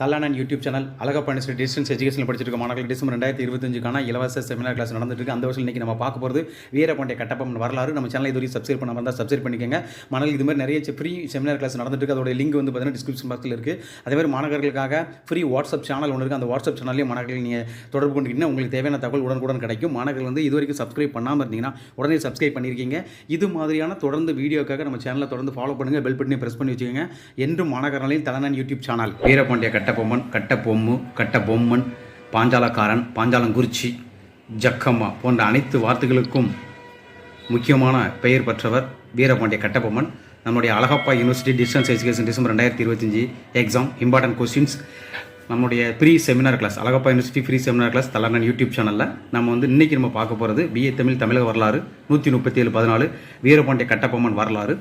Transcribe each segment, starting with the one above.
தல்லானன் YouTube channel Alagappa Sri distance education படிச்சிருக்க மாணவர்கள் December ரெண்டாயிரத்தி இருபத்தஞ்சுக்கான இலவச செமினார் கிளாஸ் நடந்துருக்கு அந்த வருஷம் இன்றைக்கி நம்ம பார்க்க போகிறது வீரபாண்டிய கட்டப்பம் வரலாறு. நம்ம சேனல் இதுவரை சப்ஸ்கிரைப் பண்ண வந்தால் சப்ஸ்கிரைப் பண்ணிக்கோங்க. மாணவர்கள் இது மாதிரி நிறைய ஃப்ரீ செமினார் கிளாஸ் நடந்துருக்கு அதோட லிங்க் வந்து பார்த்தீங்கன்னா டிஸ்கிரிப்ஷன் பாக்ஸில் இருக்குது அதே மாதிரி மாணவர்களுக்காக ஃப்ரீ வாட்ஸ்அப் சேனல் ஒன்று இருக்குது அந்த வாட்ஸ்அப் சேனல்லையும் மாணவர்கள் நீங்கள் தொடர்பு கொண்டிங்கன்னா உங்களுக்கு தேவையான தகவல் உடனுக்குடன் கிடைக்கும். மாணவர்கள் வந்து இது வரைக்கும் சப்ஸ்கிரைப் பண்ணாமல் இருந்தீங்கன்னா உடனே சப்ஸ்கிரைப் பண்ணியிருக்கீங்க இது மாதிரியான தொடர்ந்து வீடியோக்காக நம்ம சேனலை தொடர்ந்து ஃபாலோ பண்ணுங்கள் பெல் பட்டனை ப்ரெஸ் பண்ணி வச்சுக்கோங்க. என்றும் மாணவர்களையும் தலைநன் யூடியூப் சேனல் வீரபாண்டிய கட்டபொம்மன் கட்டபொம்மு கட்டபொம்மன் பாஞ்சாலக்காரன் பாஞ்சாலங்குறிச்சி ஜக்கம்மா போன்ற அனைத்து வார்த்தைகளுக்கும் முக்கியமான பெயர் பெற்றவர் வீரபாண்டிய கட்டபொம்மன். நம்முடைய Alagappa university distance education December ரெண்டாயிரத்தி இருபத்தஞ்சி எக்ஸாம் இம்பார்ட்டன்ட் கொஸ்டின்ஸ் நம்முடைய pre seminar class Alagappa university free seminar class தலைநன் YouTube சேனலில் நம்ம வந்து இன்றைக்கி நம்ம பார்க்க போகிறது பிஏ தமிழ் தமிழக வரலாறு நூற்றி முப்பத்தி ஏழு பதினாலு வீரபாண்டிய கட்டபொம்மன் வரலாறு.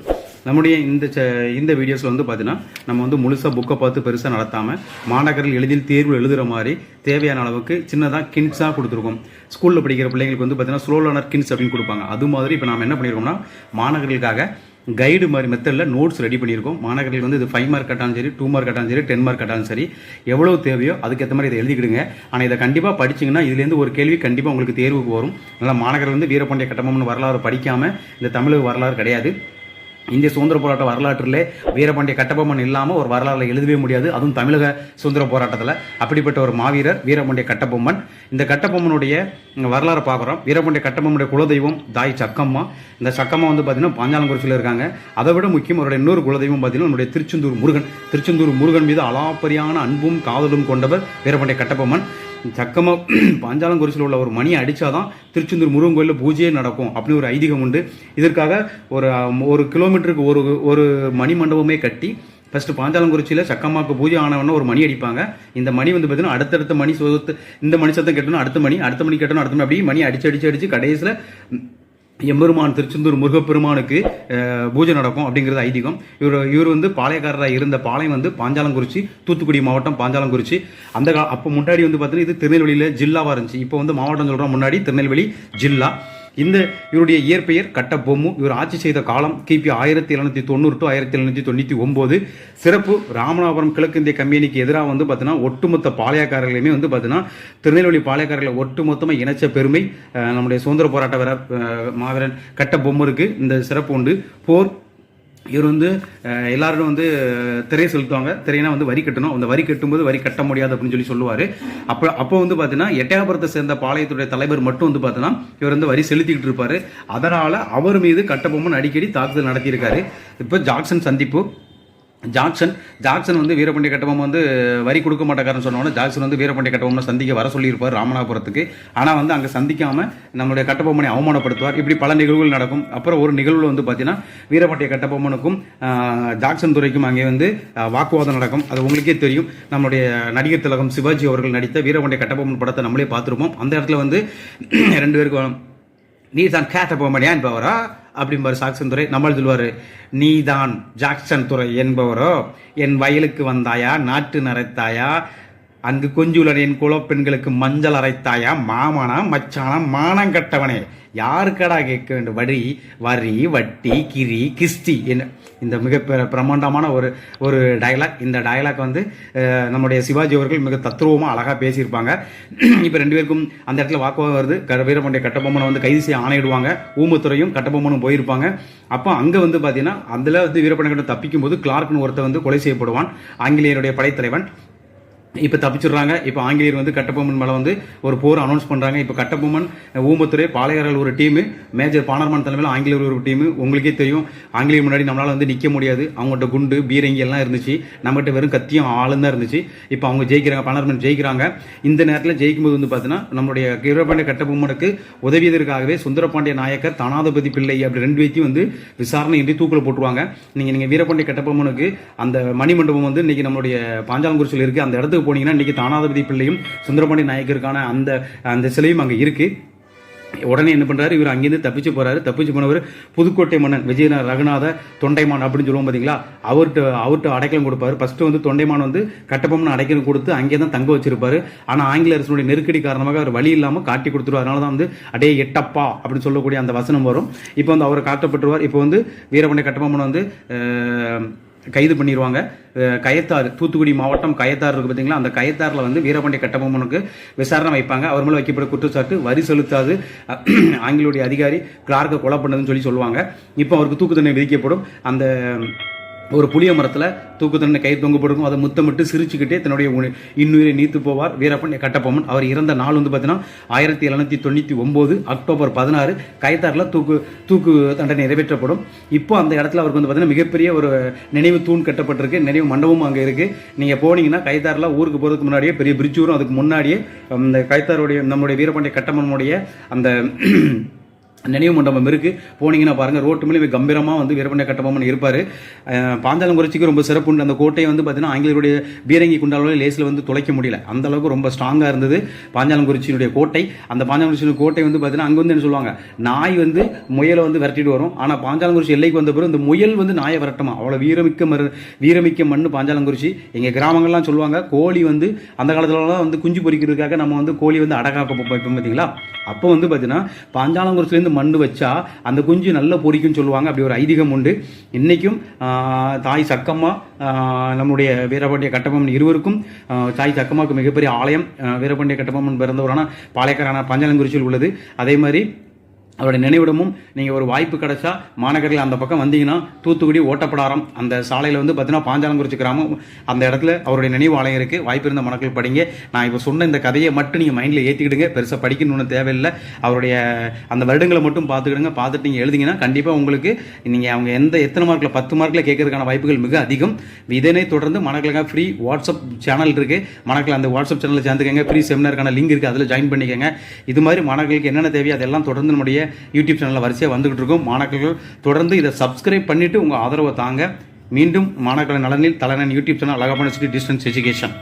நம்முடைய இந்த இந்த வீடியோஸில் வந்து பார்த்தீங்கன்னா நம்ம வந்து முழுசாக புக்கை பார்த்து பெருசாக நடத்தாமல் மாணவர்கள் எளிதில் தேர்வு எழுதுகிற மாதிரி தேவையான அளவுக்கு சின்னதாக கின்ஸாக கொடுத்துருக்கோம். ஸ்கூலில் படிக்கிற பிள்ளைங்களுக்கு வந்து பார்த்தீங்கன்னா ஸ்லோ லேர்னர் கின்ஸ் அப்படின்னு கொடுப்பாங்க. அது மாதிரி இப்போ நாம் என்ன பண்ணியிருக்கோம்னா மாணவர்களுக்காக கைடு மாதிரி மெத்தடில் நோட்ஸ் ரெடி பண்ணியிருக்கோம். மாணவர்கள் வந்து இது ஃபைவ் மார்க் கட்டாலும் சரி டூ மார்க் கட்டாலும் சரி டென் மார்க் கட்டாலும் சரி எவ்வளோ தேவையோ அதுக்கேற்ற மாதிரி இதை எழுதிக்கிடுங்க. ஆனால் இதை கண்டிப்பாக படிச்சிங்கன்னா இதுலேருந்து ஒரு கேள்வி கண்டிப்பாக உங்களுக்கு தேர்வுக்கு வரும். அதனால் மாணவர்கள் வந்து வீரபாண்டிய கட்டமம்னு வரலாறு படிக்காமல் இந்த தமிழக வரலாறு கிடையாது. இந்திய சுதந்திர போராட்ட வரலாற்றிலே வீரபாண்டிய கட்டபொம்மன் இல்லாமல் ஒரு வரலாறுல எழுதவே முடியாது. அதுவும் தமிழக சுதந்திர போராட்டத்தில். அப்படிப்பட்ட ஒரு மாவீரர் வீரபாண்டிய கட்டபொம்மன். இந்த கட்டபொம்மனுடைய வரலாறு பார்க்குறோம். வீரபாண்டிய கட்டபொம்மனுடைய குலதெய்வம் தாய் சக்கம்மா. இந்த சக்கம்மா வந்து பார்த்தீங்கன்னா பாஞ்சாலங்குறிச்சியில் இருக்காங்க. அதை விட முக்கியம் அவருடைய இன்னொரு குலதெய்வம் பார்த்தீங்கன்னா நம்முடைய திருச்செந்தூர் முருகன். திருச்செந்தூர் முருகன் மீது அலாப்பரியான அன்பும் காதலும் கொண்டவர் வீரபாண்டிய கட்டபொம்மன். சக்கமாக பாஞ்சாலங்குறிச்சியில் உள்ள ஒரு மணியை அடித்தாதான் திருச்செந்தூர் முருகன் கோயிலில் பூஜையே நடக்கும் அப்படின்னு ஒரு ஐதீகம் உண்டு. இதற்காக ஒரு ஒரு கிலோமீட்டருக்கு ஒரு ஒரு மணி மண்டபமே கட்டி ஃபஸ்ட்டு பாஞ்சாலங்குறிச்சியில் சக்கமாக்கு பூஜை ஆனவொன்னே ஒரு மணி அடிப்பாங்க. இந்த மணி வந்து பார்த்தீங்கன்னா அடுத்தடுத்த மணி சொத்து இந்த மணி சத்தம் கட்டணும் அடுத்த மணி அடுத்த மணி கட்டணும் அடுத்த மணி அப்படியே மணி அடிச்சு அடிச்சு அடிச்சு கடைசியில் எம்பெருமான் திருச்செந்தூர் முருகப்பெருமானுக்கு பூஜை நடக்கும் அப்படிங்கிறது ஐதீகம். இவர் இவர் வந்து பாளையக்காரராக இருந்த பாளையம் வந்து பாஞ்சாலங்குறிச்சி தூத்துக்குடி மாவட்டம் பாஞ்சாலங்குறிச்சி. அந்த கா அப்போ முன்னாடி வந்து பார்த்தீங்கன்னா இது திருநெல்வேலியில் ஜில்லாவாக இருந்துச்சு. இப்போ வந்து மாவட்டம் சொல்கிறோம் முன்னாடி திருநெல்வேலி ஜில்லா. இந்த இவருடைய இயற்பெயர் கட்டபொம்மு. இவர் ஆட்சி செய்த காலம் கிபி ஆயிரத்தி எழுநூத்தி தொண்ணூறு டு ஆயிரத்தி எழுநூத்தி தொண்ணூற்றி ஒம்பது. சிறப்பு ராமநாதபுரம் கிழக்கிந்திய கம்பெனிக்கு எதிராக வந்து பார்த்தீங்கன்னா ஒட்டுமொத்த பாளையக்காரர்களையுமே வந்து பார்த்தீங்கன்னா திருநெல்வேலி பாளையக்காரர்களை ஒட்டுமொத்தமாக இணைச்ச பெருமை நம்முடைய சுதந்திர போராட்ட வீரர் மாவீரன் கட்டபொம்மருக்கு இந்த சிறப்பு உண்டு. போர் இவர் வந்து எல்லாரும் வந்து திரையை திரை செலுத்துவாங்க. திரையினா வந்து வரி கட்டணும். அந்த வரி கட்டும்போது வரி கட்ட முடியாது அப்படின்னு சொல்லி சொல்லுவார். அப்போ அப்போ வந்து பார்த்தீங்கன்னா எட்டயபுரத்தை சேர்ந்த பாளையத்துடைய தலைவர் மட்டும் வந்து பார்த்தீங்கன்னா இவர் வந்து வரி செலுத்திக்கிட்டு இருப்பார். அதனால் அவர் மீது கட்டபொம்மன் அடிக்கடி தாக்குதல் நடத்தியிருக்காரு. இப்போ ஜாக்சன் சந்திப்பு ஜாக்சன் ஜாக்சன் வந்து வீரபாண்டிய கட்டபொம்மன் வந்து வரி கொடுக்க மாட்டேக்காரன்னு சொன்னோன்னே ஜாக்சன் வந்து வீரபாண்டிய கட்டபொம்மனை சந்திக்க வர சொல்லியிருப்பார் ராமநாதபுரத்துக்கு. ஆனால் வந்து அங்கே சந்திக்காமல் நம்மளுடைய கட்டபொம்மனை அவமானப்படுத்துவார். இப்படி பல நிகழ்வுகள் நடக்கும். அப்புறம் ஒரு நிகழ்வில் வந்து பார்த்தீங்கன்னா வீரபாண்டிய கட்டபொம்மனுக்கும் ஜாக்சன் துறைக்கும் அங்கே வந்து வாக்குவாதம் நடக்கும். அது உங்களுக்கே தெரியும். நம்மளுடைய நடிகர் திலகம் சிவாஜி அவர்கள் நடித்த வீரபாண்டிய கட்டபொம்மன் படத்தை நம்மளே பார்த்துருப்போம். அந்த இடத்துல வந்து ரெண்டு பேருக்கு நீ தான் கேட்டபொம்மன் என்பவரா அப்படிம்பாரு சாக்சன் துறை. நம்மள் சொல்லுவார் நீதான் ஜாக்சன் துறை என்பவரோ என் வயலுக்கு வந்தாயா நாட்டு நரைத்தாயா அங்கு கொஞ்சுலன் என் குலப்பெண்களுக்கு மஞ்சள் அரைத்தாயா மாமனா மச்சானா மானங்கட்டவனே யாருக்கடா கேட்க வேண்டும்? வரி வரி வட்டி கிரி கிறிஸ்டி என்ன இந்த மிக பிரம்மாண்டமான ஒரு ஒரு டயலாக் இந்த டயலாக் வந்து நம்முடைய சிவாஜி அவர்கள் மிக தத்ரூபமாக அழகாக பேசியிருப்பாங்க. இப்போ ரெண்டு பேருக்கும் அந்த இடத்துல வாக்குவாதம் வருது. க வீரபாண்டிய கட்டபொம்மனை வந்து கைது செய்ய ஆணையிடுவாங்க. ஊமத்துறையும் கட்டபொம்மனும் போயிருப்பாங்க. அப்போ அங்கே வந்து பார்த்தீங்கன்னா அதில் வந்து வீரபாண்டிய கட்டம் தப்பிக்கும் போது கிளார்க்னு ஒருத்தர் வந்து கொலை செய்யப்படுவான். ஆங்கிலேயருடைய படைத்தலைவன். இப்போ தப்பிச்சிடுறாங்க. இப்போ ஆங்கிலேயர் வந்து கட்டபொம்மன் மேலே வந்து ஒரு போர் அனௌன்ஸ் பண்ணுறாங்க இப்போ கட்டபொம்மன் ஊமத்துறை பாளையாரல் ஒரு டீமு மேஜர் பானர்மான் தலைமையில் ஆங்கிலேயர் ஒரு டீமு உங்களுக்கே தெரியும். ஆங்கிலேயர் முன்னாடி நம்மளால் வந்து நிற்க முடியாது. அவங்கள்ட்ட குண்டு பீரங்கி எல்லாம் இருந்துச்சு. நம்மகிட்ட வெறும் கத்தியும் ஆளும் தான் இருந்துச்சு. இப்போ அவங்க ஜெயிக்கிறாங்க பானர்மன் ஜெயிக்கிறாங்க. இந்த நேரத்தில் ஜெயிக்கும்போது வந்து பார்த்தீங்கன்னா நம்மளுடைய வீரபாண்டிய கட்டபொம்மனுக்கு உதவியதற்காகவே சுந்தரபாண்டிய நாயக்கர் தனாதிபதி பிள்ளை அப்படி ரெண்டு பேத்தையும் வந்து விசாரணை இன்றி தூக்கில் போட்டுருவாங்க. நீங்கள் நீங்கள் வீரபாண்டிய கட்டபொம்மனுக்கு அந்த மணிமண்டபம் வந்து இன்றைக்கி நம்மளுடைய பாஞ்சாலங்குறிச்சியில் இருக்குது அந்த இடத்துக்கு போனீங்கன்னா இன்னைக்கு தானாதிபதி பிள்ளையும் சுந்தரபாண்டி நாயக்கருக்கான அந்த அந்த சிலையும் அங்கே இருக்குது உடனே என்ன பண்ணுறாரு இவர் அங்கேருந்து தப்பிச்சு போகிறாரு தப்பிச்சு போனவர் புதுக்கோட்டை மன்னன் விஜய ரகுநாத தொண்டைமான் அப்படின்னு சொல்லுவோம் பார்த்தீங்களா அவர்கிட்ட அவர்கிட்ட அடைக்கலம் கொடுப்பாரு. ஃபர்ஸ்ட் வந்து தொண்டைமான் வந்து கட்டப்பம்னு அடைக்கலம் கொடுத்து அங்கே தான் தங்க வச்சிருப்பாரு. ஆனால் ஆங்கில அரசனுடைய நெருக்கடி காரணமாக அவர் வழி இல்லாமல் காட்டி கொடுத்துருவார். அதனால தான் வந்து அடே எட்டப்பா அப்படின்னு சொல்லக்கூடிய அந்த வசனம் வரும். இப்போ வந்து அவர் காட்டப்பட்டுருவார் இப்போ வந்து வீரபாண்டிய கட்டபொம்மன் வந்து கைது பண்ணிடுவாங்க கயத்தாறு தூத்துக்குடி மாவட்டம் கயத்தாறு இருக்குது பார்த்தீங்களா அந்த கயத்தாறில் வந்து வீரபாண்டிய கட்டபொம்மனுக்கு விசாரணை வைப்பாங்க. அவர் மேலே வைக்கப்பட்ட குற்றச்சாட்டு வரி செலுத்தாது. ஆங்கிலோடைய அதிகாரி கிளார்க்கை கொலை பண்ணதுன்னு சொல்லி சொல்லுவாங்க. இப்போ அவருக்கு தூக்கு தண்டனை விதிக்கப்படும். அந்த ஒரு புளிய மரத்தில் தூக்கு தண்டனை கை தொங்கப்படும் அதை முத்தமிட்டு சிரிச்சுக்கிட்டே தன்னுடைய இன்னுயிரை நீத்து போவார். வீரப்பன் கட்டப்பொம்மன். அவர் இறந்த நாள் வந்து பார்த்தீங்கன்னா ஆயிரத்தி எழுநூத்தி தொண்ணூற்றி ஒம்பது அக்டோபர் பதினாறு. கைத்தாரில் தூக்கு தூக்கு தண்டனை நிறைவேற்றப்படும். இப்போ அந்த இடத்துல அவருக்கு வந்து பார்த்தீங்கன்னா மிகப்பெரிய ஒரு நினைவு தூண் கட்டப்பட்டிருக்கு. நினைவு மண்டபமும் அங்கே இருக்குது நீங்கள் போனீங்கன்னா கைத்தாரில் ஊருக்கு போகிறதுக்கு முன்னாடியே பெரிய பிரிட்ஜ் வரும் அதுக்கு முன்னாடியே அந்த கைத்தாருடைய நம்முடைய வீரபாண்டிய கட்டபொம்மனுடைய அந்த நினைவு மண்டபம் இருக்குது போனீங்கன்னா பாருங்கள் ரோட்டு மேலே கம்பீரமாக வந்து வீரபாண்டிய கட்டபொம்மன் இருப்பார். பாஞ்சாலங்குறிச்சிக்கு ரொம்ப சிறப்பு உண்டு அந்த கோட்டையை வந்து பார்த்தீங்கன்னா ஆங்கிலேயருடைய பீரங்கி குண்டாலோட லேஸில் வந்து துளைக்க முடியல. அந்த அளவுக்கு ரொம்ப ஸ்ட்ராங்காக இருந்தது பாஞ்சாலங்குறிச்சியினுடைய கோட்டை. அந்த பாஞ்சாலங்குறிச்சியினுடைய கோட்டை வந்து பார்த்தீங்கன்னா அங்கே வந்து என்ன சொல்லுவாங்க நாய் வந்து முயலை வந்து விரட்டிட்டு வரும். ஆனால் பாஞ்சாலங்குறிச்சி எல்லைக்கு வந்த பிறகு இந்த முயல் வந்து நாயை விரட்டமா. அவ்வளோ வீரமிக்க மரு வீரமிக்க மண் பாஞ்சாலங்குறிச்சி. எங்கள் கிராமங்கள்லாம் சொல்லுவாங்க கோழி வந்து அந்த காலத்துலலாம் வந்து குஞ்சு பொரிக்கிறதுக்காக நம்ம வந்து கோழி வந்து அடகாக்க வைப்போம் பார்த்தீங்களா அப்போ வந்து பார்த்தீங்கன்னா பாஞ்சாலங்குறிச்சிலேருந்து மண் வச்சா அந்த குஞ்சு நல்ல பொரிக்கும்னு சொல்லுவாங்க. அப்படி ஒரு ஐதீகம் உண்டு. இன்றைக்கும் தாய் சக்கம்மா நம்முடைய வீரபாண்டிய கட்டபொம்மன் இருவருக்கும் தாய் சக்கம்மாவுக்கு மிகப்பெரிய ஆலயம் வீரபாண்டிய கட்டபொம்மன் பிறந்தவரான பாளையக்காரான பஞ்சலங்குறிச்சியில் உள்ளது. அதே மாதிரி அவருடைய நினைவிடமும் நீங்கள் ஒரு வாய்ப்பு கிடைச்சா மாநகரில் அந்த பக்கம் வந்தீங்கன்னா தூத்துக்குடி ஓட்டப்படாரம் அந்த சாலையில் வந்து பார்த்தீங்கன்னா பாஞ்சாலங்குறிச்சி கிராமம் அந்த இடத்துல அவருடைய நினைவு ஆலயம் இருக்குது வாய்ப்பு இருந்த மனக்கள் படிங்க. நான் இப்போ சொன்ன இந்த கதையை மட்டும் நீங்கள் மைண்டில் ஏற்றிக்கிடுங்க பெருசாக படிக்கணும்னு தேவையில்லை. அவருடைய அந்த வருடங்களை மட்டும் பார்த்துக்கிடுங்க. பார்த்துட்டு நீங்கள் எழுதிங்கன்னா கண்டிப்பாக உங்களுக்கு நீங்கள் அவங்க எந்த எத்தனை மார்க்கில் பத்து மார்க்கில் கேட்கறதுக்கான வாய்ப்புகள் மிக அதிகம். இதனை தொடர்ந்து மணக்கலுக்காக ஃப்ரீ வாட்ஸ்அப் சேனல் இருக்குது மணக்கில் அந்த வாட்ஸ்அப் சேனலில் சேர்ந்துக்கங்க. ஃப்ரீ செமினாருக்கான லிங்க் இருக்குது அதில் ஜாயின் பண்ணிக்கோங்க. இது மாதிரி மாணவர்களுக்கு என்னென்ன தேவையோ அதெல்லாம் தொடர்ந்து நம்முடைய யூடியூப் சேனலில் வரிசையாக வந்துகிட்டு இருக்கும். மாணாக்கர்கள் தொடர்ந்து இதை சப்ஸ்கிரைப் பண்ணிவிட்டு உங்கள் ஆதரவை தாங்க. மீண்டும் மாணவர்களின் நலனில் தலைநன் யூடியூப் சேனல் அழகப்பன சிட்டி டிஸ்டன்ஸ் எஜுகேஷன்